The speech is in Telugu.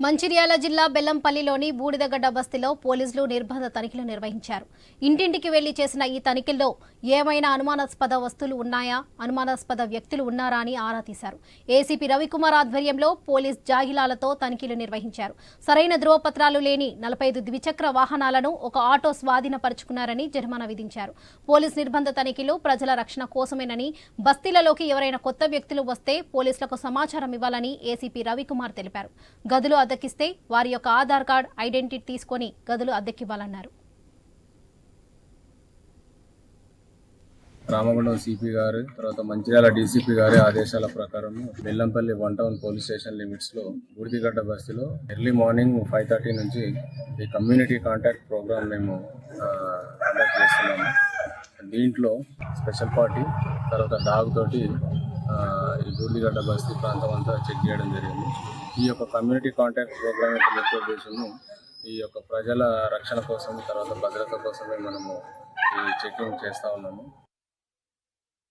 మంచిర్యాల జిల్లా బెల్లంపల్లిలోని బూడిదగడ్డ బస్తీలో పోలీసులు నిర్బంధ తనిఖీలు నిర్వహించారు. ఇంటింటికి వెళ్ళి చేసిన ఈ తనిఖీల్లో ఏమైనా అనుమానాస్పద వస్తువులు ఉన్నాయా? అనుమానాస్పద వ్యక్తులు ఉన్నారా అని ఆరా తీశారు. ఏసీపీ రవికుమార్ ఆధ్వర్యంలో పోలీస్ జాగిలాలతో తనిఖీలు నిర్వహించారు. సరైన ధ్రువపత్రాలు లేని నలభై ఐదు ద్విచక్ర వాహనాలను ఒక ఆటో స్వాధీనపరుచుకున్నారని జరిమానా విధించారు. పోలీస్ నిర్బంధ తనిఖీలు ప్రజల రక్షణ కోసమేనని బస్తీలలోకి ఎవరైనా కొత్త వ్యక్తులు వస్తే పోలీసులకు సమాచారం ఇవ్వాలని ఏసీపీ రవికుమార్ తెలిపారు. గదులు అద్దెకిస్తే వారి యొక్క ఆధార్ కార్డ్ ఐడెంటిటీ తీసుకొని గదులు అద్దెకివ్వాలన్నారు. రామగుండం సిపి గారు తర్వాత మంచిర్యాల డీసీపీ గారి ఆదేశాల ప్రకారం Bellampalli one town police station లిమిట్స్లో బూడిదిగడ్డ బస్తీలో ఎర్లీ మార్నింగ్ ఫైవ్ థర్టీ నుంచి ఈ కమ్యూనిటీ కాంటాక్ట్ ప్రోగ్రామ్ మేము కండక్ట్ చేస్తున్నాము. దీంట్లో స్పెషల్ పార్టీ తర్వాత డాగ్ తోటి ఆ, బస్తీ ప్రాంతం అంతా చెక్ చేయడం జరిగింది. ఈ యొక్క కమ్యూనిటీ కాంటాక్ట్ ప్రోగ్రామ్ యొక్క ముఖ్య ఉద్దేశము ఈ యొక్క ప్రజల రక్షణ కోసం తర్వాత భద్రత కోసమే మనము ఈ చెకింగ్ చేస్తూ ఉన్నాము.